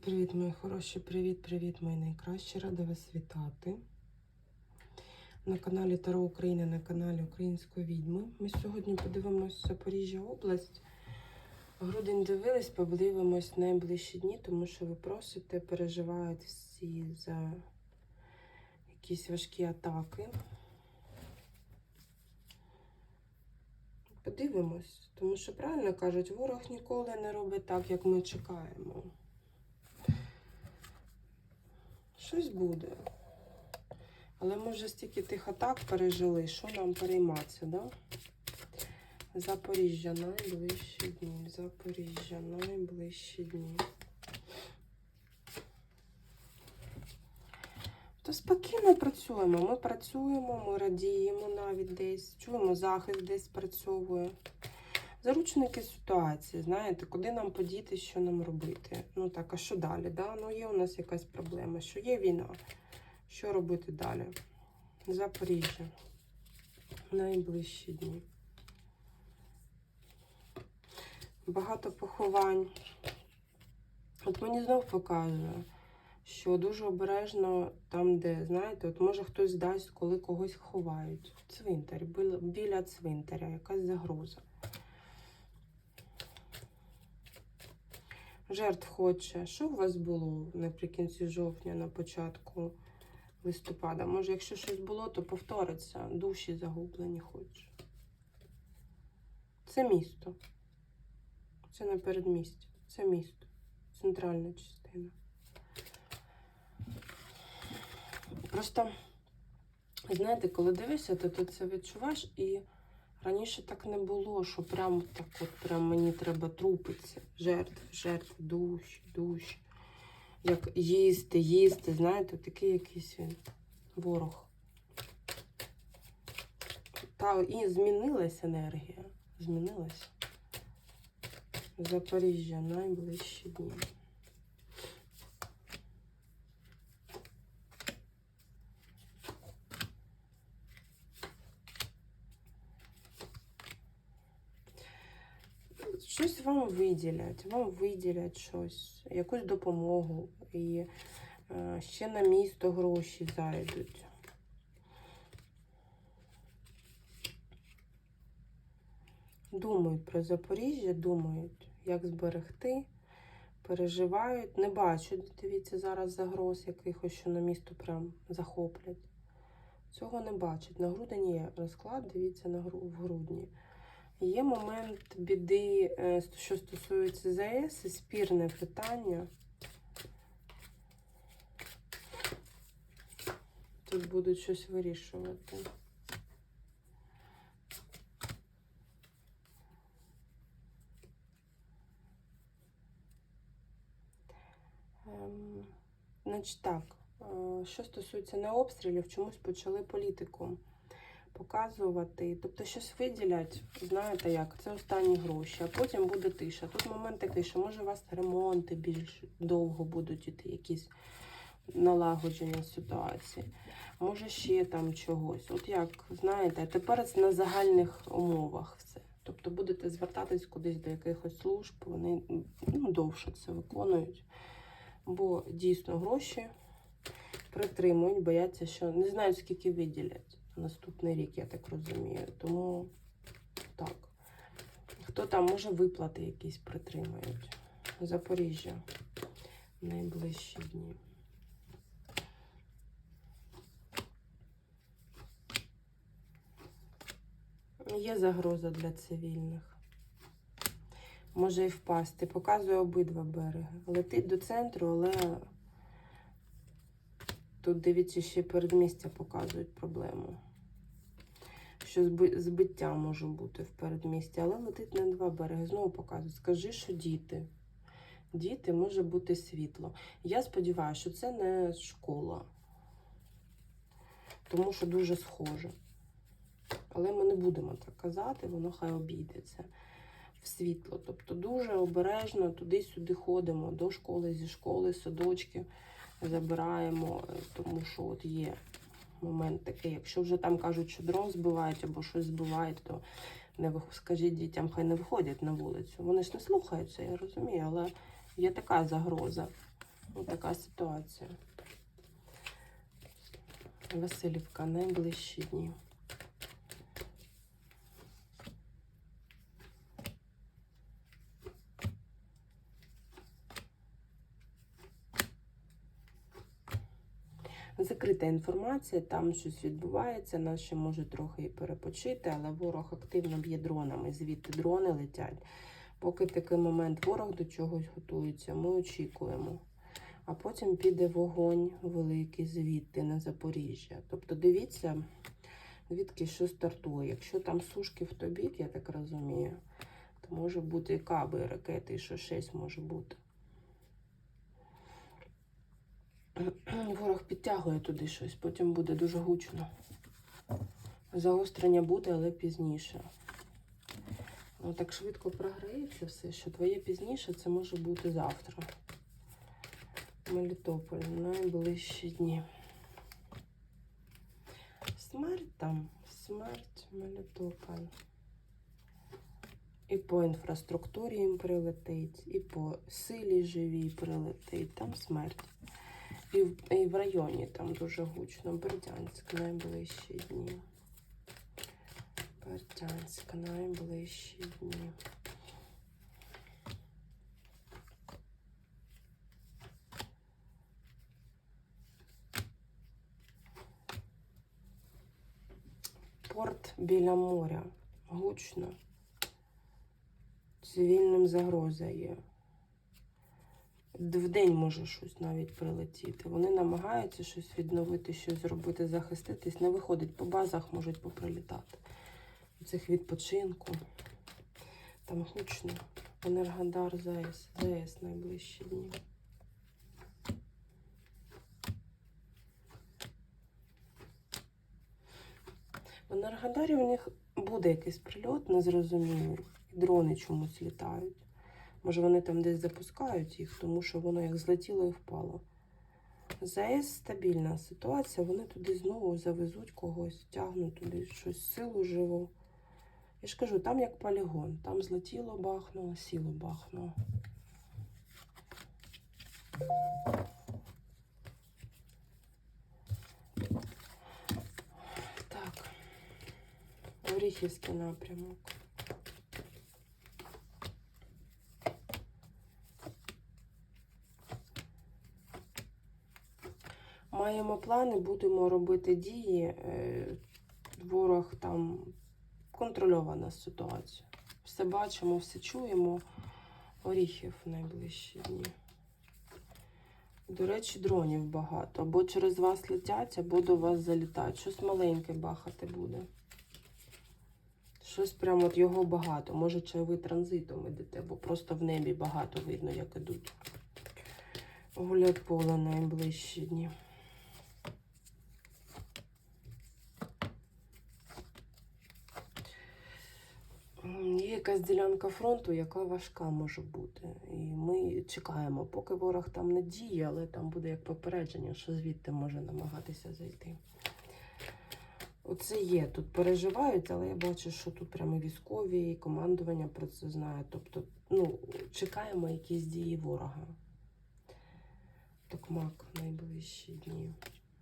Привіт, мої хороші, привіт-привіт, мої найкращі. Рада вас вітати на каналі Таро Україна, на каналі Української відьми. Ми сьогодні подивимось Запоріжжя область. Грудень дивились, подивимось найближчі дні, тому що ви просите, переживають всі за якісь важкі атаки. Подивимось, тому що правильно кажуть, ворог ніколи не робить так, як ми чекаємо. Щось буде. Але ми вже стільки тих атак пережили, що нам перейматися, да? Запоріжжя найближчі дні. Запоріжжя найближчі дні. То спокійно працюємо. Ми працюємо, ми радіємо навіть десь, чуємо захист десь працьовує. Заручники ситуації, знаєте, куди нам подіти, що нам робити. Ну так, а що далі? Да? Ну є у нас якась проблема, що є війна. Що робити далі? Запоріжжя. Найближчі дні. Багато поховань. От мені знов показує, що дуже обережно там, де, знаєте, от може хтось здасть, коли когось ховають. Цвинтар, біля цвинтаря, якась загроза. Жертв хоче. Що у вас було наприкінці жовтня, на початку листопада? Може, якщо щось було, то повториться. Душі загублені хоче. Це місто. Це не передмістя. Це місто. Центральна частина. Просто, знаєте, коли дивишся, то ти це відчуваєш і. Раніше так не було, що прям так от прям мені треба трупитися. Жертв, жертв, душі, душі. Як їсти, їсти, знаєте, такий якийсь він ворог. Та і змінилась енергія. Змінилась. Запоріжжя найближчі дні. Щось вам виділять, вам виділять щось, якусь допомогу. І е, ще на місто гроші зайдуть. Думають про Запоріжжя, думають, як зберегти, переживають. Не бачать, дивіться, зараз загроз якихось, що на місто прям захоплять. Цього не бачать. На грудень є розклад, дивіться на гру- в грудні. Є момент біди, е, що стосується ЗАЕС, і спірне питання. Тут будуть щось вирішувати. Ем, Значить так, е, що стосується не обстрілів, чомусь почали політику показувати. Тобто щось виділять, знаєте як, це останні гроші, а потім буде тиша. Тут момент такий, що може у вас ремонти більш довго будуть іти, якісь налагодження ситуації. Може ще там чогось. От як, знаєте, тепер це на загальних умовах все. Тобто будете звертатись кудись до якихось служб, вони ну, довше це виконують. Бо дійсно гроші притримують, бояться, що не знають, скільки виділять наступний рік, я так розумію. Тому так. Хто там може виплати якісь притримають? Запоріжжя найближчі дні. Є загроза для цивільних. Може і впасти. Показує обидва береги. Летить до центру, але Тут, дивіться, ще передмістя показують проблему. Що збиття може бути в передмісті, але летить на два береги. Знову показують. Скажи, що діти. Діти може бути світло. Я сподіваюся, що це не школа, тому що дуже схоже. Але ми не будемо так казати, воно хай обійдеться в світло. Тобто дуже обережно туди-сюди ходимо до школи, зі школи, садочки забираємо, е, тому що от є момент такий. Якщо вже там кажуть, що дрон збивають або щось збивають, то не вих... скажіть дітям, хай не виходять на вулицю. Вони ж не слухаються, я розумію, але є така загроза. Така ситуація. Васильівка найближчі дні. Закрита інформація, там щось відбувається, ще може трохи і перепочити, але ворог активно б'є дронами, звідти дрони летять. Поки такий момент ворог до чогось готується, ми очікуємо. А потім піде вогонь великий звідти на Запоріжжя. Тобто дивіться, звідки що стартує. Якщо там сушки в тобік, я так розумію, то може бути і каби, і ракети, і що щось може бути. Ворог підтягує туди щось, потім буде дуже гучно. Загострення буде, але пізніше. Ну, так швидко програється все, що твоє пізніше це може бути завтра. Мелітополь, найближчі дні. Смерть там, смерть, Мелітополь. І по інфраструктурі їм прилетить, і по силі живій прилетить, там смерть. І в, і в районі там дуже гучно. Бердянськ найближчі дні. Бердянськ найближчі дні. Порт біля моря. Гучно. Цивільним загроза є. В день може щось навіть прилетіти. Вони намагаються щось відновити, щось зробити, захиститись. Не виходить, по базах можуть поприлітати. У цих відпочинку. Там гучно. Енергодар ЗАЕС. ЗАЕС найближчі дні. В Енергодарі у них буде якийсь прильот незрозумілий. Дрони чомусь літають. Може, вони там десь запускають їх, тому що воно як злетіло і впало. ЗАЕС стабільна ситуація, вони туди знову завезуть когось, тягнуть туди щось силу живу. Я ж кажу, там як полігон, там злетіло, бахнуло, сіло бахнуло. Так, Оріхівський напрямок. Маємо плани, будемо робити дії. Е, Ворог там контрольована ситуація. Все бачимо, все чуємо. Оріхів найближчі дні. До речі, дронів багато. Або через вас летять, або до вас залітають. Щось маленьке бахати буде. Щось прямо от його багато. Може, чи ви транзитом ідете, бо просто в небі багато видно, як ідуть. Гулять поле найближчі дні. М, Є якась ділянка фронту, яка важка може бути. І ми чекаємо, поки ворог там не діє, але там буде як попередження, що звідти може намагатися зайти. Оце є. Тут переживають, але я бачу, що тут прямо військові і командування про це знає. Тобто, ну, чекаємо якісь дії ворога. Токмак найближчі дні.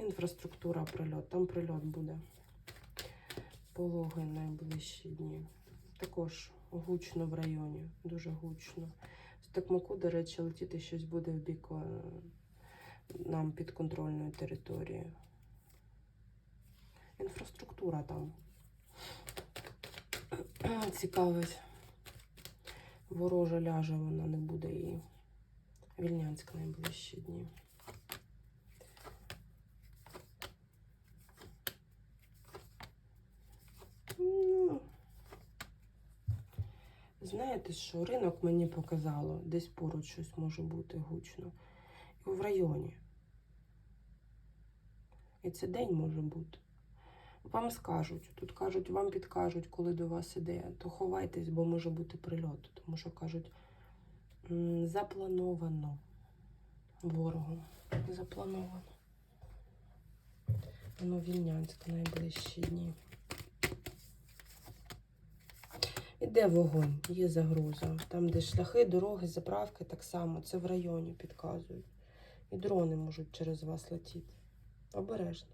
Інфраструктура прильот. Там прильот буде. Пологи найближчі дні. Також гучно в районі, дуже гучно. З Токмаку, до речі, летіти щось буде в бік е, нам підконтрольної території. Інфраструктура там цікавить. Ворожа ляже, вона не буде і Вільнянськ найближчі дні. Ну, Знаєте що, ринок мені показало, десь поруч щось може бути гучно. І в районі. І це день може бути. Вам скажуть, тут кажуть, вам підкажуть, коли до вас іде, то ховайтесь, бо може бути прильот. Тому що кажуть, заплановано ворогом. Заплановано. Воно Вільнянськ найближчі дні. Іде вогонь, є загроза. Там, де шляхи, дороги, заправки, так само. Це в районі підказують. І дрони можуть через вас летіти. Обережно.